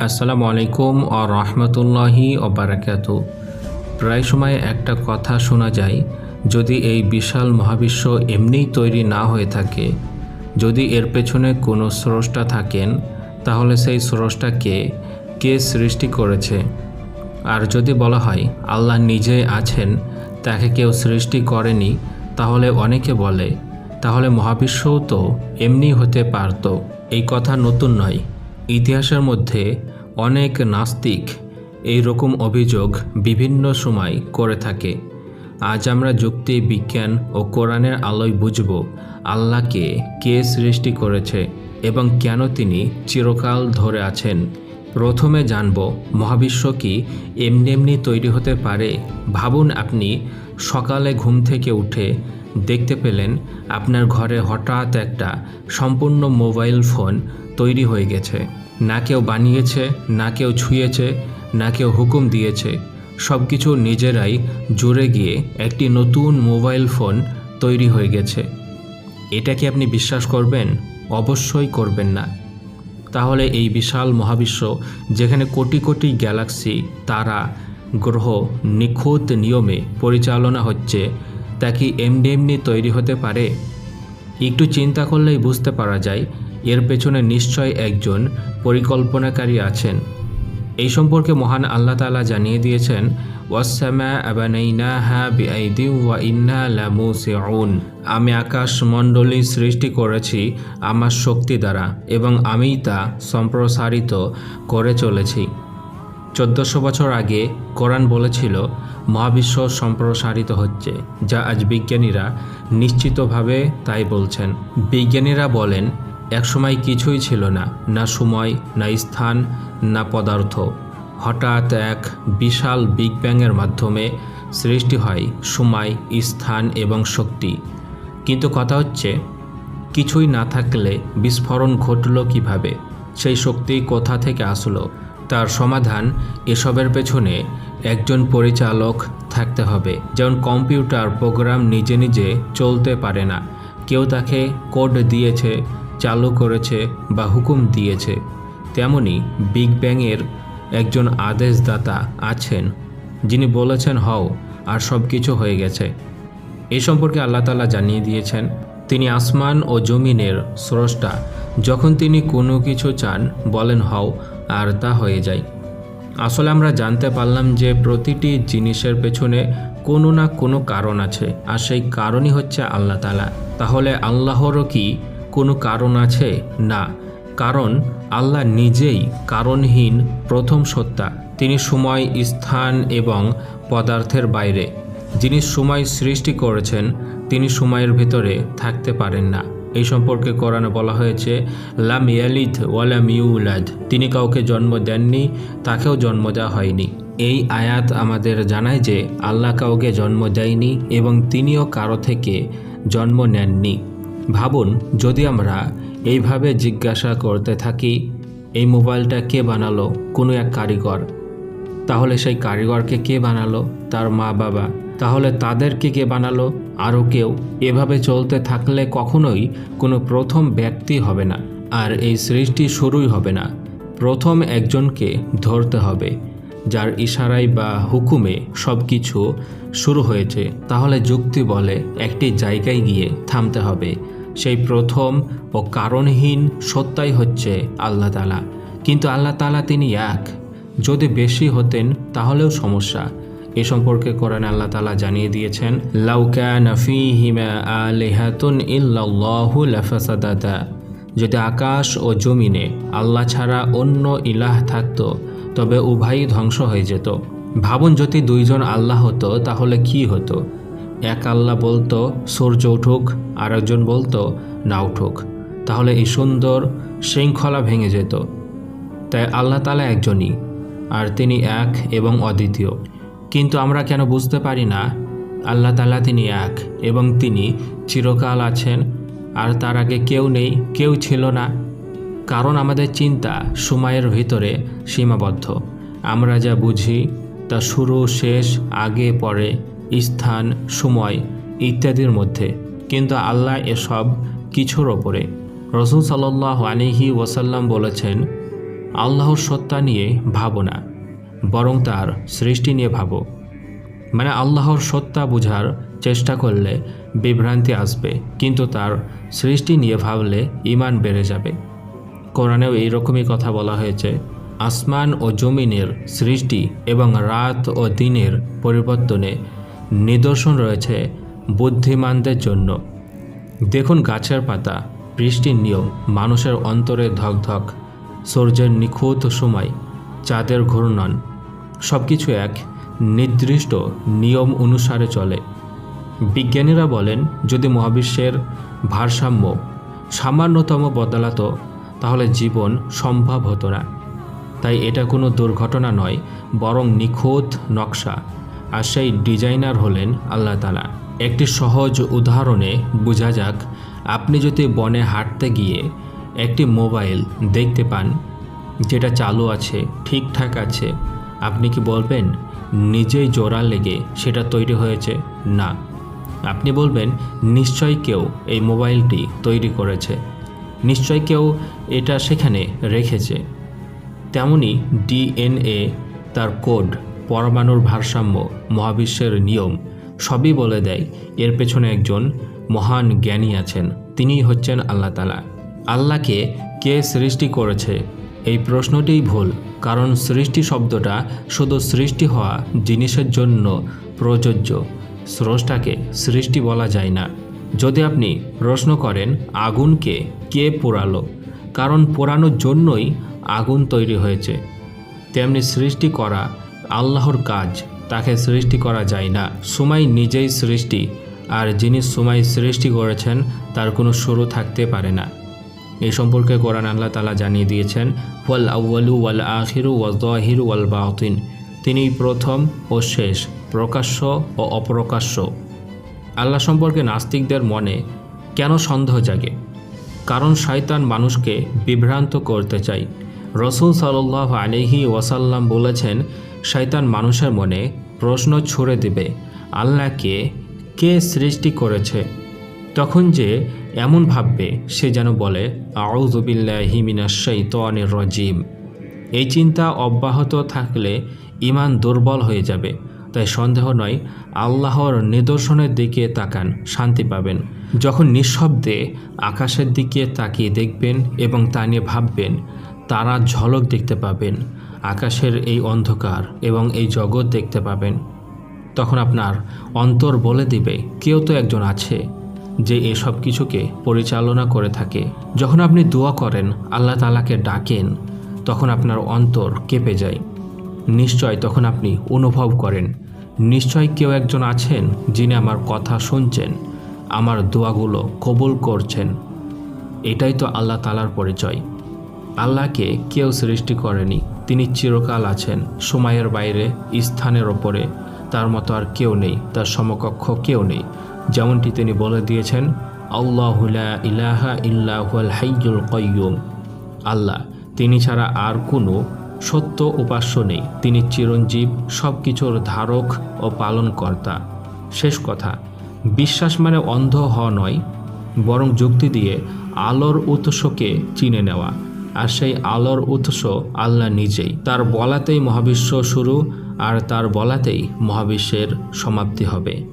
আসসালামু আলাইকুম ও রহমতুল্লাহি ওবারাকাত প্রায় সময় একটা কথা শোনা যায়, যদি এই বিশাল মহাবিশ্ব এমনিই তৈরি না হয়ে থাকে, যদি এর পেছনে কোনো স্রষ্টা থাকেন, তাহলে সেই স্রষ্টাকে কে? সৃষ্টি করেছে? আর যদি বলা হয়, আল্লাহ নিজেই আছেন, তাকে কেউ সৃষ্টি করেনি, তাহলে অনেকে বলে, তাহলে মহাবিশ্বও তো এমনি হতে পারত। এই কথা নতুন নয়। ইতিহাসের মধ্যে অনেক নাস্তিক এই রকম অভিযোগ বিভিন্ন সময় করে থাকে। আজ আমরা যুক্তি, বিজ্ঞান ও কোরআনের আলোয় বুঝব আল্লাহকে কে সৃষ্টি করেছে এবং কেন তিনি চিরকাল ধরে আছেন। প্রথমে জানব, মহাবিশ্ব কি এমনি এমনি তৈরি হতে পারে? ভাবুন আপনি, সকালে ঘুম থেকে উঠে দেখতে পেলেন আপনার ঘরে হঠাৎ একটা সম্পূর্ণ মোবাইল ফোন তৈরি হয়ে গেছে। না কেউ বানিয়েছে, না কেউ ছুঁয়েছে, না কেউ হুকুম দিয়েছে। সব কিছু নিজেরাই জুড়ে গিয়ে একটি নতুন মোবাইল ফোন তৈরি হয়ে গেছে। এটা কি আপনি বিশ্বাস করবেন? অবশ্যই করবেন না। তাহলে এই বিশাল মহাবিশ্ব, যেখানে কোটি কোটি গ্যালাক্সি, তারা, গ্রহ, নিখুঁত নিয়মে পরিচালনা হচ্ছে, তা কি এমনি এমনি তৈরি হতে পারে? একটু চিন্তা করলেই বুঝতে পারা যায় এর পেছনে নিশ্চয় একজন পরিকল্পনাকারী আছেন। এই সম্পর্কে মহান আল্লাহ তাআলা জানিয়ে দিয়েছেন আমি আকাশ মণ্ডলী সৃষ্টি করেছি আমার শক্তি দ্বারা এবং আমিই তা সম্প্রসারিত করে চলেছি। চোদ্দশো বছর আগে কোরআন বলেছিল, মহাবিশ্ব সম্প্রসারিত হচ্ছে। যা আজ বিজ্ঞানীরা নিশ্চিতভাবে তাই বলছেন। বিজ্ঞানীরা বলেন একসময় কিছুই ছিল না না সময়, না স্থান, না পদার্থ। হঠাৎ এক বিশাল বিগ ব্যাংয়ের মাধ্যমে সৃষ্টি হয় সময়, স্থান এবং শক্তি। কিন্তু কথা হচ্ছে, কিছুই না থাকলে বিস্ফোরণ ঘটল কীভাবে? সেই শক্তি কোথা থেকে আসলো? তার সমাধান এসবের পেছনে একজন পরিচালক থাকতে হবে, যেমন কম্পিউটার, প্রোগ্রাম নিজে নিজে চলতে পারে না। কেউ তাকে কোড দিয়েছে চালু করেছে বা হুকুম দিয়েছে, তেমনি বিগ ব্যাংয়ের একজন আদেশদাতা আছেন, যিনি বলেছেন, হও, আর সব কিছু হয়ে গেছে। এ সম্পর্কে আল্লাহ তালা জানিয়ে দিয়েছেন, তিনি আসমান ও জমিনের স্রষ্টা। যখন তিনি কোনো কিছু চান, বলেন, হও, আর তা হয়ে যায়। আসলে আমরা জানতে পারলাম যে প্রতিটি জিনিসের পেছনে কোনো না কোনো কারণ আছে, আর সেই কারণই হচ্ছে আল্লাহ তালা তাহলে আল্লাহরও কি কোনো কারণ আছে? না, কারণ আল্লাহ নিজেই কারণহীন প্রথম সত্তা। তিনি সময়, স্থান এবং পদার্থের বাইরে। যিনি সময় সৃষ্টি করেছেন, তিনি সময়ের ভিতরে থাকতে পারেন না। এই সম্পর্কে কোরআনে বলা হয়েছে, লাম ইয়ালিদ ওয়ালাম ইউলাদ। তিনি কাউকে জন্ম দেননি, তাকেও জন্ম দেওয়া হয়নি। এই আয়াত আমাদের জানায় যে, আল্লাহ কাউকে জন্ম দেয়নি এবং তিনিও কারও থেকে জন্ম নেননি। ভাবুন, যদি আমরা এইভাবে জিজ্ঞাসা করতে থাকি, এই মোবাইলটা কে বানালো, কোনো এক কারিগর। তাহলে সেই কারিগরকে কে বানালো? তার মা বাবা। তাহলে তাদেরকে কে বানালো? আরও কেউ। এভাবে চলতে থাকলে কখনোই কোনো প্রথম ব্যক্তি হবে না, আর এই সৃষ্টি শুরুই হবে না। প্রথম একজনকে ধরতে হবে। যার ইশারায় বা হুকুমে সব কিছু শুরু হয়েছে, তাহলে যুক্তি বলে একটি জায়গায় গিয়ে থামতে হবে। সেই প্রথম ও কারণহীন সত্যাই হচ্ছে আল্লাহ তালা কিন্তু আল্লাহ তালা তিনি এক। যদি বেশি হতেন, তাহলেও সমস্যা। এ সম্পর্কে কোরআন আল্লাহ তালা জানিয়ে দিয়েছেন লাউকা হিমা যদি আকাশ ও জমিনে আল্লাহ ছাড়া অন্য ইলাহ থাকতো তবে উভয়ই ধ্বংস হয়ে যেত। ভাবুন যদি দুইজন আল্লাহ হতো, তাহলে কি হতো? এক আল্লাহ বলতো, সূর্য উঠুক আর একজন বলতো, না উঠুক। তাহলে এই সুন্দর শৃঙ্খলা ভেঙে যেত। তাই আল্লাহ তালা একজনই, আর তিনি এক এবং অদ্বিতীয়। কিন্তু আমরা কেন বুঝতে পারি না? আল্লাহ তালা তিনি এক এবং তিনি চিরকাল আছেন, আর তার আগে কেউ নেই, কেউ ছিল না। কারণ আমাদের চিন্তা সময়ের ভিতরে সীমাবদ্ধ। আমরা যা বুঝি তা শুরু, শেষ, আগে, পরে, স্থান, সময় ইত্যাদির মধ্যে। কিন্তু আল্লাহ এসব কিছুর ওপরে। রসুল সাল্লাহ আলিহি ওয়াসাল্লাম বলেছেন, আল্লাহর সত্তা নিয়ে ভাবো না, বরং তার সৃষ্টি নিয়ে ভাবো। মানে আল্লাহর সত্তা বোঝার চেষ্টা করলে বিভ্রান্তি আসবে, কিন্তু তার সৃষ্টি নিয়ে ভাবলে ইমান বেড়ে যাবে। কোরআনেও এইরকমই কথা বলা হয়েছে, আসমান ও জমিনের সৃষ্টি এবং রাত ও দিনের পরিবর্তনে নিদর্শন রয়েছে বুদ্ধিমানদের জন্য। দেখুন গাছের পাতা, বৃষ্টির নিয়ম, মানুষের অন্তরে ধকধক, সূর্যের নিখুঁত সময়, চাঁদের ঘূর্ণন সব কিছু এক নির্দিষ্ট নিয়ম অনুসারে চলে। বিজ্ঞানীরা বলেন, যদি মহাবিশ্বের ভারসাম্য সামান্যতম বদলাতো তাহলে জীবন সম্ভব হতো না। তাই এটা কোনো দুর্ঘটনা নয়, বরং নিখুঁত নকশা। আর সেই ডিজাইনার হলেন আল্লাহ তালা একটি সহজ উদাহরণে বোঝা যাক, আপনি যদি বনে হাঁটতে গিয়ে একটি মোবাইল দেখতে পান, যেটা চালু আছে, ঠিকঠাক আছে, আপনি কি বলবেন, নিজেই জোড়া লেগে সেটা তৈরি হয়েছে? না। আপনি বলবেন নিশ্চয় কেউ এই মোবাইলটি তৈরি করেছে। নিশ্চয় কেউ এটা সেখানে রেখেছে। তেমনি ডিএনএ, তার কোড, পরমাণুর ভারসাম্য, মহাবিশ্বের নিয়ম, সবই বলে দেয় এর পেছনে একজন মহান জ্ঞানী আছেন। তিনিই হচ্ছেন আল্লাহ তালা আল্লাহকে কে সৃষ্টি করেছে? এই প্রশ্নটিই ভুল, কারণ সৃষ্টি শব্দটা শুধু সৃষ্টি হওয়া জিনিসের জন্য প্রযোজ্য। স্রষ্টাকে সৃষ্টি বলা যায় না। যদি আপনি প্রশ্ন করেন, আগুনকে কে পোড়ালো? কারণ পোড়ানোর জন্যই আগুন তৈরি হয়েছে। তেমনি সৃষ্টি করা আল্লাহর কাজ, তাকে সৃষ্টি করা যায় না। সময় নিজেই সৃষ্টি, আর যিনি সময় সৃষ্টি করেছেন, তার কোনো শুরু থাকতে পারে না। এই সম্পর্কে কোরআন আল্লাহ তালা জানিয়ে দিয়েছেন, ওয়াল আউ্বালু ওয়াল আহিরু দহির ওয়াল বাহতিন তিনি প্রথম ও শেষ, প্রকাশ্য ও অপ্রকাশ্য। আল্লাহ সম্পর্কে নাস্তিকদের মনে কেন সন্দেহ জাগে? কারণ শয়তান মানুষকে বিভ্রান্ত করতে চায়। রসুল সাল্লাহ আলহি ওয়াসাল্লাম বলেছেন, শয়তান মানুষের মনে প্রশ্ন ছুড়ে দেবে, আল্লাহকে কে সৃষ্টি করেছে? তখন যে এমন ভাববে, সে যেন বলে আউজবিল্লাহিমিনাশাইতানির রজিম। এই চিন্তা অব্যাহত থাকলে ইমান দুর্বল হয়ে যাবে। তাই সন্দেহ নয়, আল্লাহর নিদর্শনের দিকে তাকান, শান্তি পাবেন। যখন নিঃশব্দে আকাশের দিকে তাকিয়ে দেখবেন এবং তা নিয়ে ভাববেন, তারা ঝলক দেখতে পাবেন, আকাশের এই অন্ধকার এবং এই জগৎ দেখতে পাবেন। তখন আপনার অন্তর বলে দিবে, কেউ তো একজন আছে যে এসব কিছুকে পরিচালনা করে থাকে। যখন আপনি দোয়া করেন, আল্লাহ তালাকে ডাকেন, তখন আপনার অন্তর কেঁপে যায়। নিশ্চয় তখন আপনি অনুভব করেন। নিশ্চয় কেউ একজন আছেন যিনি আমার কথা শুনছেন, আমার দোয়াগুলো কবুল করছেন। এটাই তো আল্লাহ তালার পরিচয়। আল্লাহকে কেউ সৃষ্টি করেনি, তিনি চিরকাল আছেন, সময়ের বাইরে, স্থানের ওপরে, তার মতো আর কেউ নেই, তার সমকক্ষ কেউ নেই। যেমনটি তিনি বলে দিয়েছেন আল্লাহুলা ইলাহা কয়্যুম আল্লাহ, তিনি ছাড়া আর কোনো সত্য উপাস্য নেই। তিনি চিরঞ্জীব সব কিছুর ধারক ও পালনকর্তা। শেষ কথা, বিশ্বাস মানে অন্ধ হওয়া নয়, বরং যুক্তি দিয়ে আলোর উৎসকে চিনে নেওয়া। আর সেই আলোর উৎস আল্লাহ নিজেই। তার বলাতেই মহাবিশ্ব শুরু, আর তার বলাতেই মহাবিশ্বের সমাপ্তি হবে।